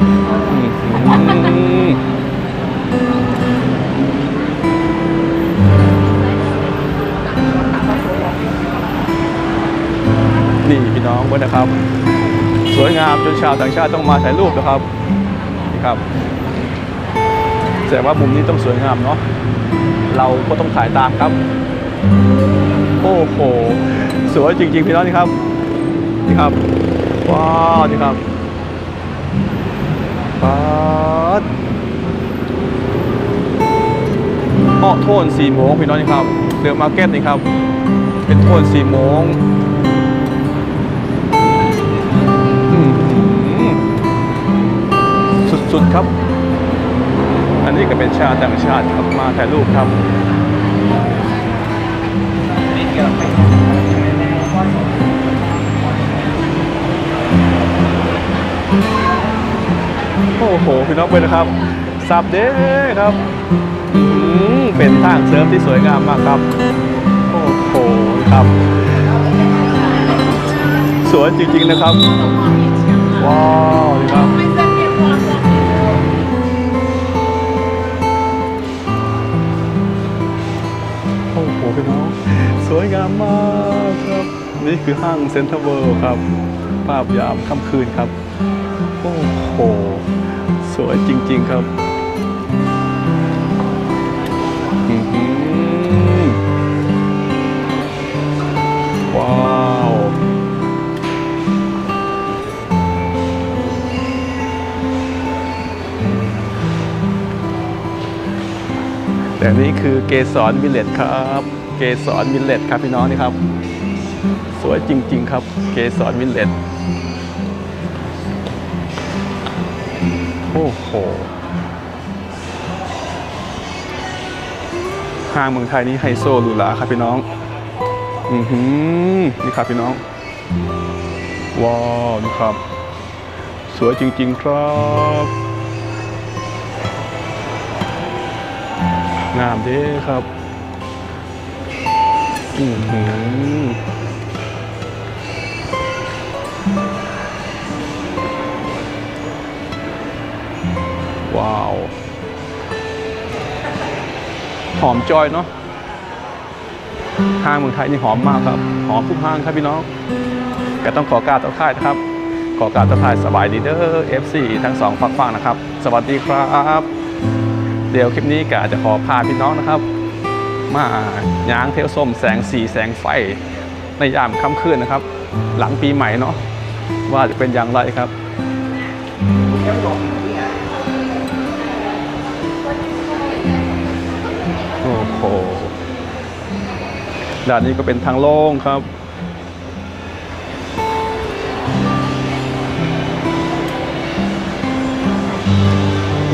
นี่พี่น้องเพื่อนนะครับ สวยงามจนชาวต่างชาติต้องมาถ่ายรูปนะครับนี่ครับแต่ว่ามุมนี้ต้องสวยงามเนาะเราก็ต้องถ่ายตามครับ โอ้โห สวยจริง ๆ พี่น้องนี่ครับ นี่ครับ ว้าว นี่ครับปั ดอ้อโทนสี่โมงพี่น้องนี่ครับเดือมาร์เก็ตนี่ครับ เป็นโทนสี่โมงอื้อหือสุดๆครับ อันนี้ก็เป็นชาต่างชาติครับมาถ่ายรูปครับ โอ้โห พี่น้องเพื่อนนะครับ สับเด้ครับอื้อหือเป็นทางเสริมที่สวยงามมากครับ โอ้โหครับ สวยจริงๆนะครับ ว้าวดีครับโอ้โหพี่น้อง สวยงามมากครับ นี่คือห้างเซ็นทรัลเวิลด์ครับ ภาพยามค่ำคืนครับ โอ้โห วยจริง ๆ ครับอือหือว้าวแต่นี่คือเกสรวิลเลตครับ เกสรวิลเลตครับพี่น้องนี่ครับ สวยจริง ๆ ครับ เกสรวิลเลต อ้โหห้างเมืองไทยนี่ไฮโซหรูหราครับพี่น้อง อือหือนี่ครับพี่น้อง ว้าวนี่ครับ สวยจริง ๆ ครับ งามเด้ครับ อือหือ ว้าว หอมจอยเนาะห้างเมืองไทยนี่หอมมากครับ หอมทุกห้างครับพี่น้องก็ต้องขอกราบทักทายนะครับ ขอกราบทักทายสบายดีเด้อ FC ทั้งสองฝั่งฝั่งนะครับ สวัสดีครับ เดี๋ยวคลิปนี้ก็อาจจะขอพาพี่น้องนะครับ มาย้างเที่ยวส้มแสงสีแสงไฟ ในยามค่ำคืนนะครับ หลังปีใหม่เนาะว่าจะเป็นอย่างไรครับ ด้านนี้ก็เป็นทางโล่งครับ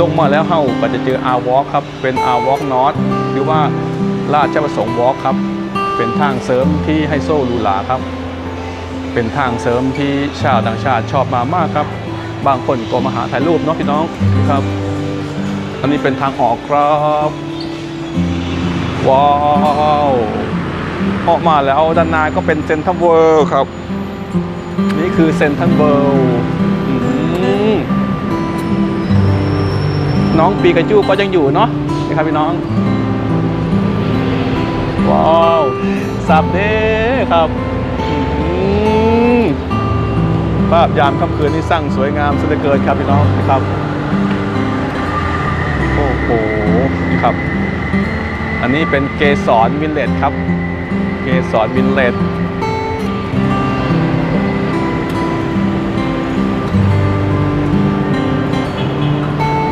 ลงมาแล้วเฮาก็จะเจออาวอล์ครับ เป็นอาวอล์กนอตหรือว่าราชประสงค์วอล์กครับ เป็นทางเสริมที่ไฮโซหรูหราครับ เป็นทางเสริมที่ชาวต่างชาติชอบมามากครับ บางคนก็มาหาถ่ายรูปเนาะพี่น้องครับ อันนี้เป็นทางออกครับ ว้าว ออกมาแล้วด้านหน้าก็เป็นเซนทรัลเวิลด์ครับ นี่คือเซนทรัลเวิลด์น้องปีกาจูก็ยังอยู่เนาะนะครับพี่น้อง ว้าวสับเด้ครับภาพยามค่ำคืนนี่สร้างสวยงามสุดเกินครับพี่น้องนะครับ โอ้โหนี่ครับ อันนี้เป็นเกสรวินเลตครับ เกสรวินเลต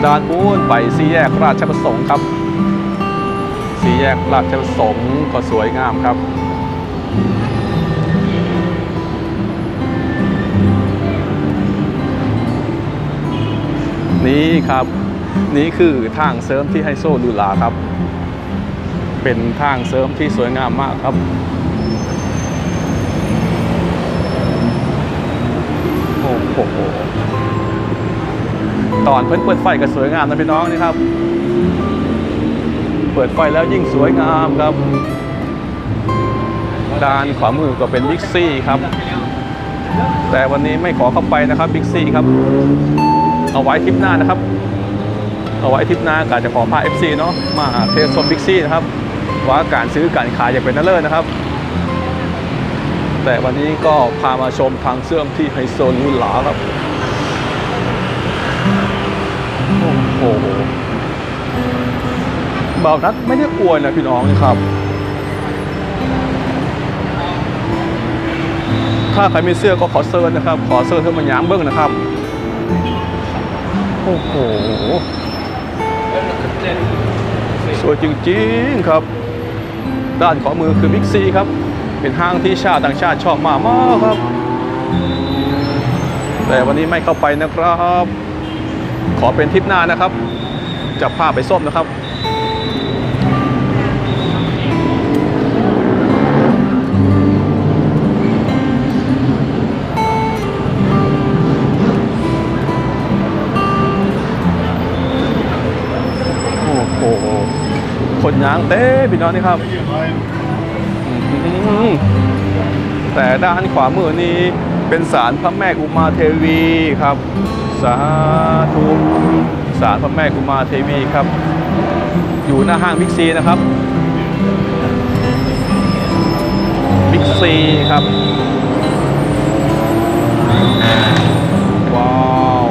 ด้านบูนไปสี่แยกราชประสงค์ครับ สี่แยกราชประสงค์ก็สวยงามครับนี่ครับ นี่คือทางเสริมที่ไฮโซดูลาครับ เป็นทางเสริมที่สวยงามมากครับโอ้โหตอนเพิ่นเปิดไฟก็สวยงามนะพี่น้องนี่ครับ เปิดไฟแล้วยิ่งสวยงามครับด้านขวามือก็เป็นบิ๊กซี่ครับ แต่วันนี้ไม่ขอเข้าไปนะครับบิ๊กซี่ครับ เอาไว้ทริปหน้านะครับ เอาไว้ทริปหน้าก็จะขอพา FC เนาะมาเทสโซนบิ๊กซี่นะครับ ว่าการซื้อการขายอย่างเป็นนเลยนะครับ แต่วันนี้ก็พามาชมทางเสื่อมที่ไฮโซหรูหราครับ โอ้โหบ่านัดไม่ได้อวยนะพี่น้องนะครับ ถ้าใครมีเสื้อก็ขอเซิร์นนะครับ ขอเซิร์เพื่อมันย้ำเบิ้งนะครับ โอ้โหสวยจริงๆครับ ด้านขวามือคือบิ๊กซีครับ เป็นห้างที่ชาติต่างชาติชอบมากมากครับ แต่วันนี้ไม่เข้าไปนะครับ ขอเป็นทริปหน้านะครับ จะพาไปส้มนะครับ ยางเต้พี่น้องนี่ครับ แต่ด้านขวามือนี้เป็นศาลพระแม่อุมาเทวีครับ สาธุศาลพระแม่อุมาเทวีครับ อยู่หน้าห้างบิ๊กซีนะครับบิ๊กซีครับ ว้าว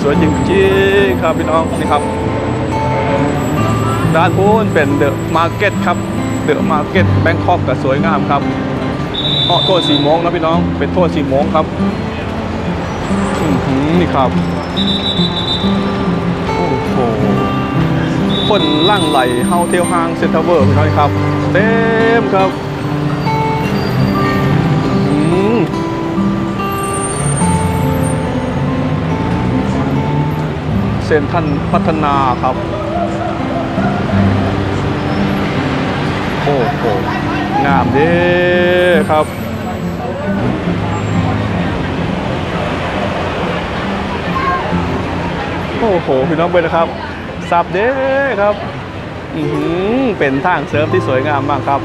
สวยจริงๆครับพี่น้องนี่ครับ ด้านนู้นเป็นเดอะมาร์เก็ตครับ เดอะมาร์เก็ตแบงคอกก็สวยงามครับอ้อโทษสี่โมงนะพี่น้อง เป็นโทษสี่โมงครับอื้อหือนี่ครับ โอ้โหคนลั่งไหลเฮาเที่ยวห้างเซ็นทรัลเวิร์พี่น้องครับ เต็มครับอืมเซ็นทรันพัฒนาครับ อ้โหงามด้ครับโอ้โหพี่น้องเบนนะครับสับเด้ครับอือหือเป็นทางเสริมที่สวยงามมากครับ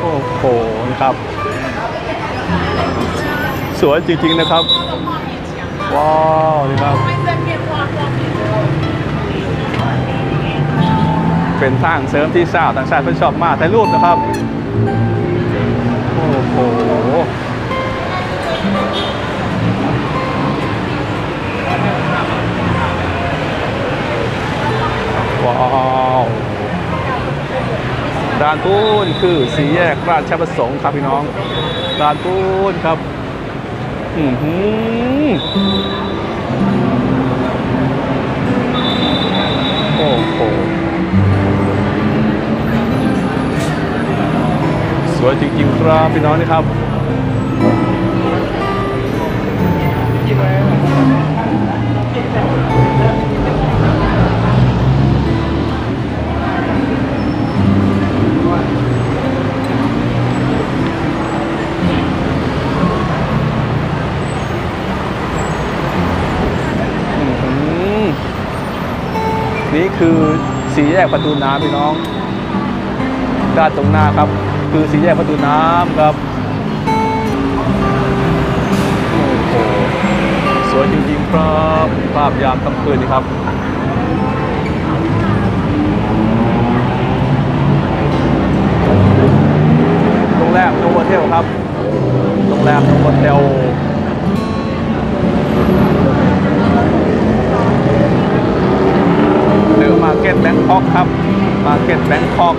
โอ้โหนะครับ สวยจริงๆนะครับ ว้าวนี่ครับ เป็นทางเสริมที่สาวต่างชาติเพิ่นชอบมากถ่ายรูปนะครับ โอ้โหว้าวด่านปูนคือสีแยกราชประสงค์ครับพี่น้องด่านปูนครับอือหือโอ้โห วยจริงๆครับพี่น้องนี่ครับนี่คือสีแยกประตูน้ำพี่น้อง ด้านตรงหน้าครับ คือสีแยกประตูน้ำครับโอ้โหสวยจริงๆครับภาพยามค่ำคืนนี่ครับโรงแรมโนโวเทลครับโรงแรมโนโวเทลเดอะมาร์เก็ตแบงคอกครับมาร์เก็ตแบงคอก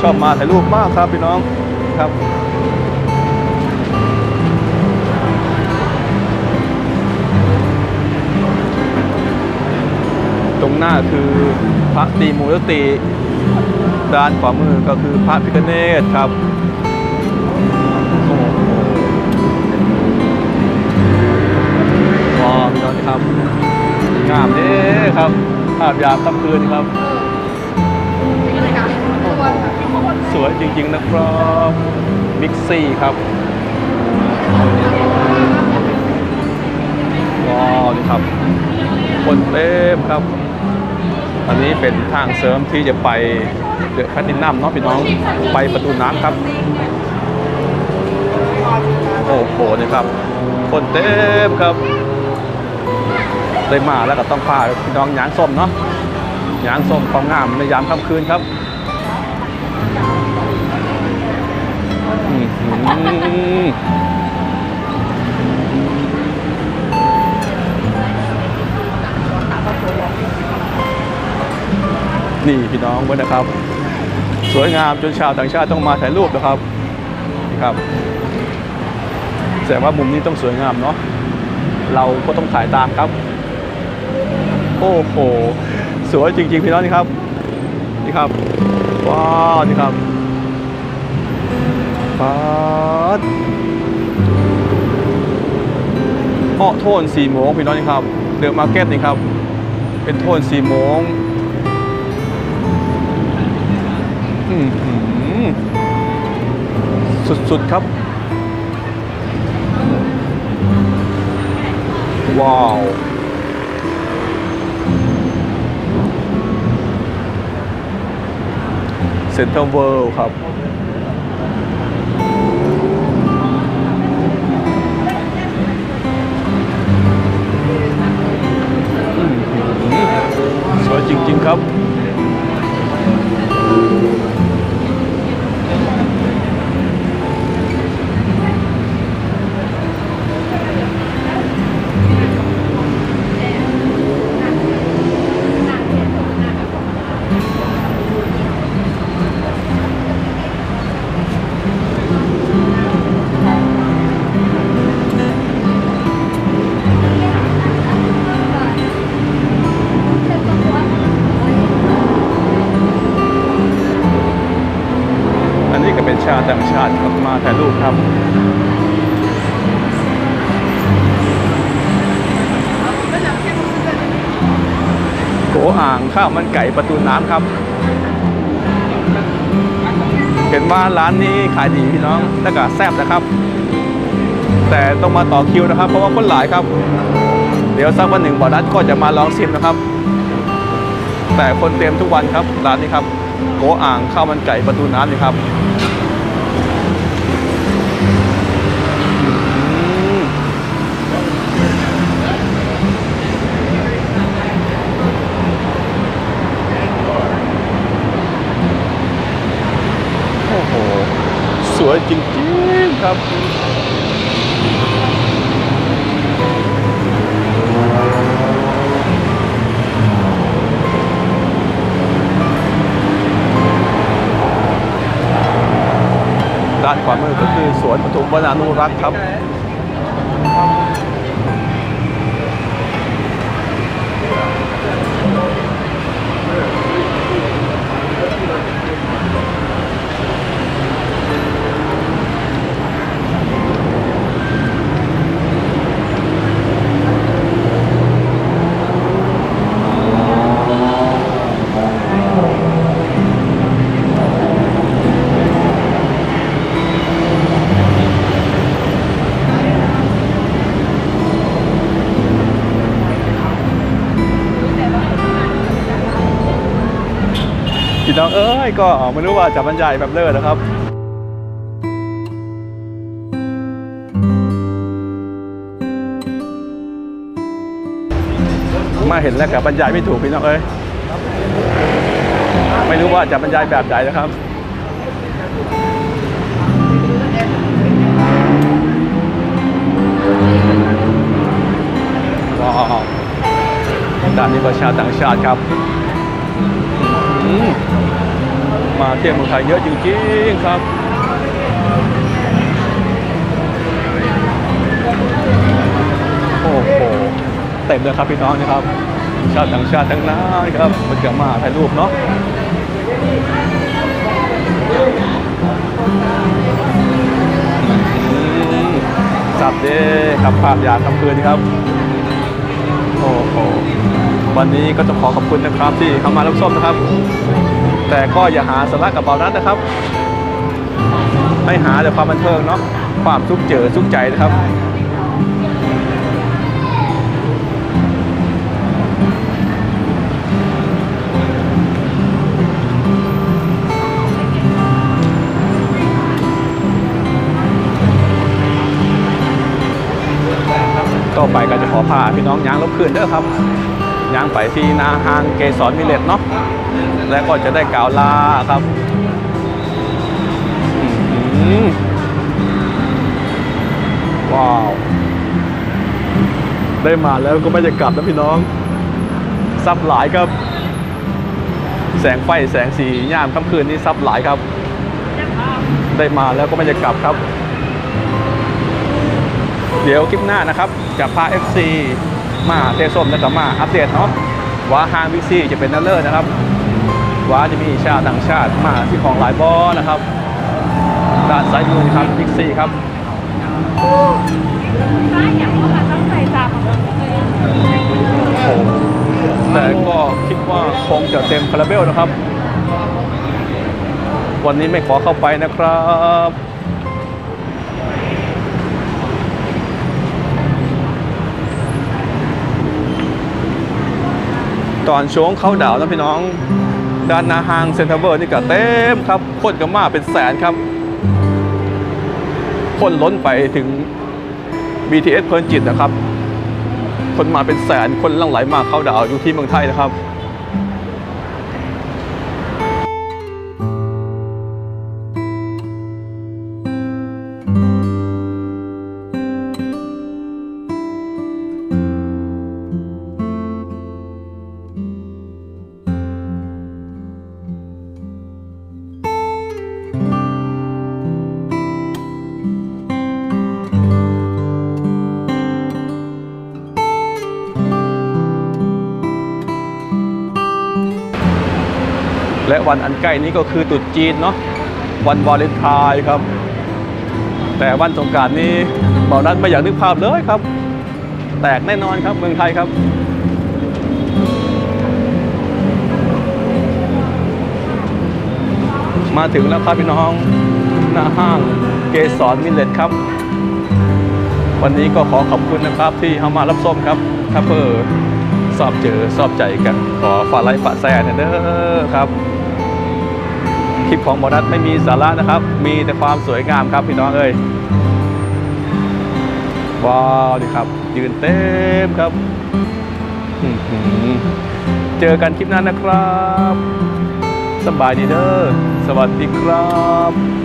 ชอบมาถ่ายรูปมากครับพี่น้องครับตรงหน้าคือพระตีมูลติด้านขวามือก็คือพระพิฆเนศครับโอ้โหว้าวพี่น้องครับงามเด้ครับภาพยามค่ำคืนครับ สวยจริง ๆ นะครับบิ๊กซี่ครับว้าวนี่ครับ คนเต็มครับ อันนี้เป็นทางเสริมที่จะไปเดือดแพทตินัมเนาะพี่น้องไปประตูน้ำครับ โอ้โหนี่ครับ คนเต็มครับเลยมาแล้วก็ต้องพาพี่น้องหยางส้มเนาะหยางส้มของงามในยามค่ำคืนครับ นี่พี่น้องเพื่อนนะครับ สวยงามจนชาวต่างชาติต้องมาถ่ายรูปนะครับนี่ครับแต่ว่ามุมนี้ต้องสวยงามเนาะเราก็ต้องถ่ายตามครับ โอ้โห สวยจริงๆพี่น้องนี่ครับ นี่ครับว้าวนี่ครับ ปาดเหาะโทนสีโมงพี่น้องนี่ครับเดอะมาร์เก็ตนี่ครับ เป็นโทนสีโมงอื้อหือสุด ๆ ครับ ว้าวเซ็นทรัลเวิลด์ครับ ถ่ายรูปครับโกอ่างข้าวมันไก่ประตูน้ำครับเห็นว่าร้านนี้ขายดีพี่น้องแล้วก็แซ่บนะครับ แต่ต้องมาต่อคิวนะครับ เพราะว่าคนหลายครับ เดี๋ยวสักวันหนึ่งบอนัสก็จะมาลองชิมนะครับ แต่คนเต็มทุกวันครับร้านนี้ครับโกอ่างข้าวมันไก่ประตูน้ำนี่ครับอืมโอ้โห สวยจริงๆครับด้านขวามือก็คือสวนปฐุมวนานุรักษ์ครับ น้องเอ้ยก็ไม่รู้ว่าจะบรรยายแบบเลิศนะครับมาเห็นแล้วกับบรรยายไม่ถูกพี่น้องเอ้ยไม่รู้ว่าจะบรรยายแบบไหนนะครับ ว้าวด้านนี้ประชาต่างชาติครับ อืม มาเที่ยวเมืองไทยเยอะจริงๆครับโอ้โหเต็มเลยครับพี่น้องนะครับ ชาติต่างชาติทั้งนั้นครับมันจะมาถ่ายรูปเนาะอืมจับเด้ครับภาพยาคำคืนครับโอ้โหวันนี้ก็ต้องขอขอบคุณนะครับที่เข้ามารับชมนะครับ แต่ก็อย่าหาสาระกับเบานั้นนะครับ ให้หาแต่ความบันเทิงเนาะความสุกเจอสุกใจนะครับก็ไปก็จะขอพาพี่น้องย้างลบคืนเด้อครับย้างไปที่นาฮางเกสรมิเลตเนาะ แล้วก็จะได้กล่าวลาครับว้าว ได้มาแล้วก็ไม่จะกลับนะพี่น้อง ซับหลายครับ แสงไฟแสงสียามค่ำคืนนี้ซับหลายครับ ได้มาแล้วก็ไม่จะกลับครับ เดี๋ยวคลิปหน้านะครับ จะพา FC มาเตะส้มแล้วก็มาอัปเดตเนาะว่าห้างวิซีจะเป็นนัลเลอร์นะครับ ว่าจะมีชาติต่างชาติมาที่ของหลายบอนะครับด้านซ้ายมือครับวิซีครับอย่างว่ามันต้องใส่จามของเราเลยแต่ก็คิดว่าคงจะเต็มคาราเบลนะครับ วันนี้ไม่ขอเข้าไปนะครับตอนช่วงเข้าดาวนะพี่น้อง ด้านหน้าห้างเซ็นทรัลเวิร์นี่ก็เต็มครับคนก็มาเป็นแสนครับ คนล้นไปถึง BTS เพลินจิตนะครับ คนมาเป็นแสนคนลั่งไหลมาเข้าดาวอยู่ที่เมืองไทยนะครับ และวันอันใกล้นี้ก็คือตรุษจีนเนาะวันวาเลนไทน์ครับ แต่วันสงการนี้เบานั้นไม่อยากนึกภาพเลยครับ แตกแน่นอนครับเมืองไทยครับมาถึงแล้วครับพี่น้องหน้าห้างเกสรมิลเลตครับ วันนี้ก็ขอขอบคุณนะครับที่เข้ามารับส้มครับถ้าเพื่อสอบเจอสอบใจกัน ขอฝาไลค์ฝาแชร์หน่อยเด้อครับ คลิปของบอนัสไม่มีสาระนะครับ มีแต่ความสวยงามครับพี่น้องเอ้ยว้าวดีครับ ยืนเต็มครับเจอกันคลิปหน้านะครับ สบายดีเด้อสวัสดีครับ